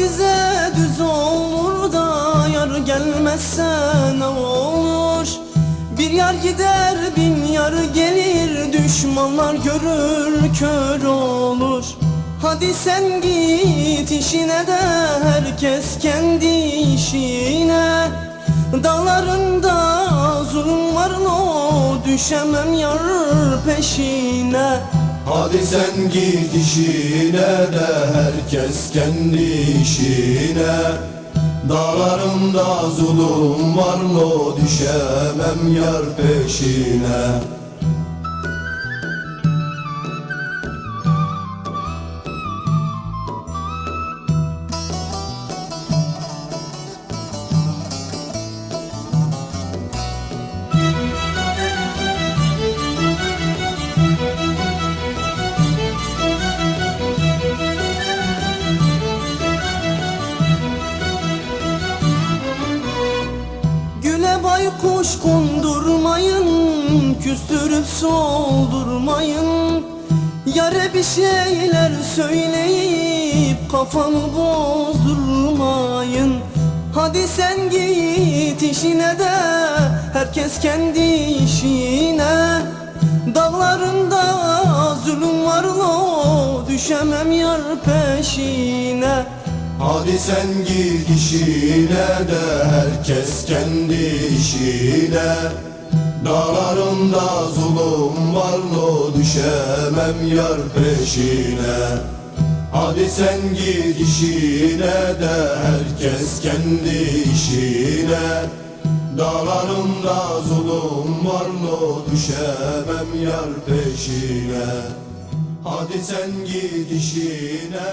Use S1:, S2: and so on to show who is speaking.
S1: bize düz olur da Yar gelmezse ne olur? Bir yar gider bin yar gelir Düşmanlar görür kör olur. Hadi sen git işine de Herkes kendi işine. Dağlarında zulüm var no Düşemem yar peşine.
S2: Hadi sen git işine de herkes kendi işine. Dağlarımda zulüm var lo düşemem yar peşine
S1: Baykuş kondurmayın Küstürüp soldurmayın. Yare bir şeyler söyleyip Kafamı bozdurmayın. Hadi sen git işine de Herkes kendi işine. Dağlarında zulüm var lo Düşemem yar peşine
S2: Hadi sen git işine de herkes kendi işine. Dağlarında zulüm var lo düşemem yar peşine. Hadi sen git işine de herkes kendi işine. Dağlarında zulüm var lo düşemem yar peşine. Hadi sen git işine